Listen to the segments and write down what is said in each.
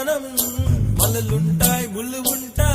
మనం మనలుంటాయి ముళ్ళు ఉంటాయి.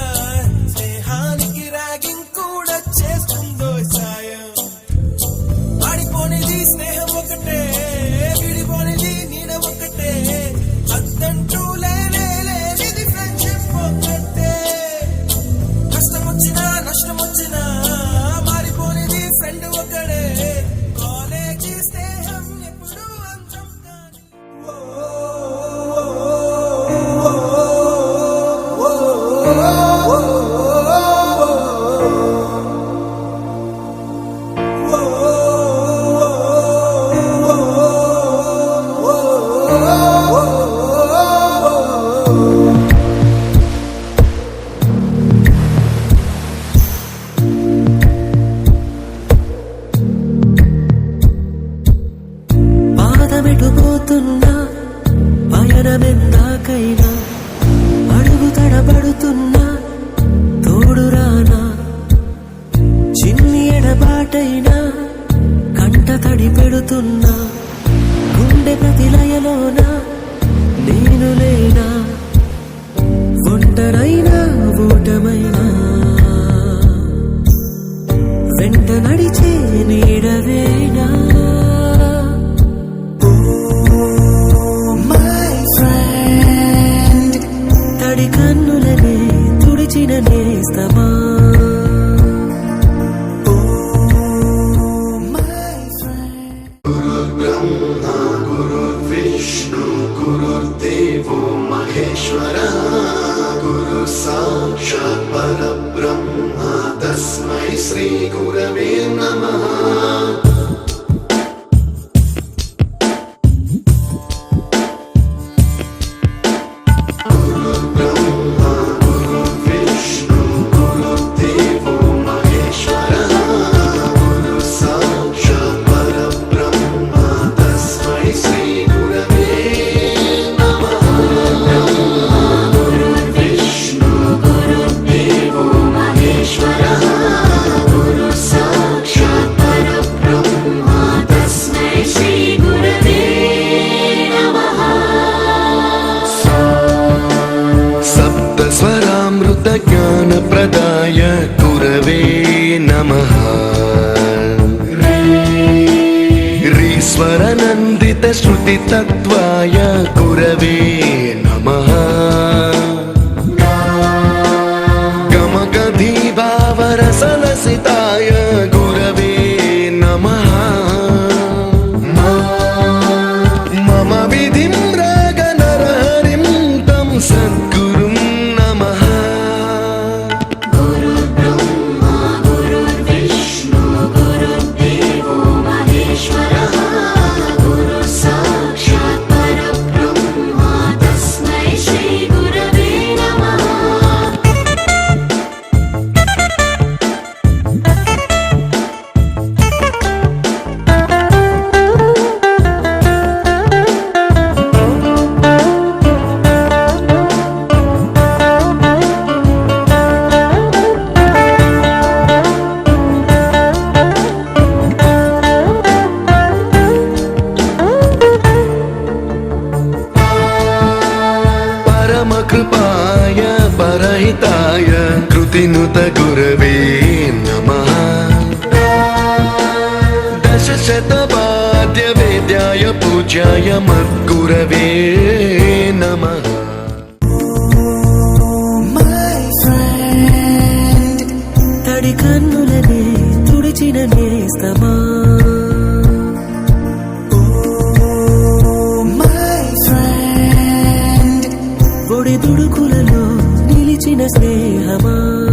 तस्मै श्रीगुरवे नमः रीश्वरनन्दितश्रुतितत्त्वाय गुरवे परहिताय कृतिनुत गुरवे नमः दशशतवाद्यवेद्याय पूज्याय मद्गुरवे नमः మై ఫ్రెండ్ తడి కన్నులనే తుడిచిన నేస్తమా మై ఫ్రెండ్ ఒడి దుడుకులలో నిలిచిన స్నేహమా?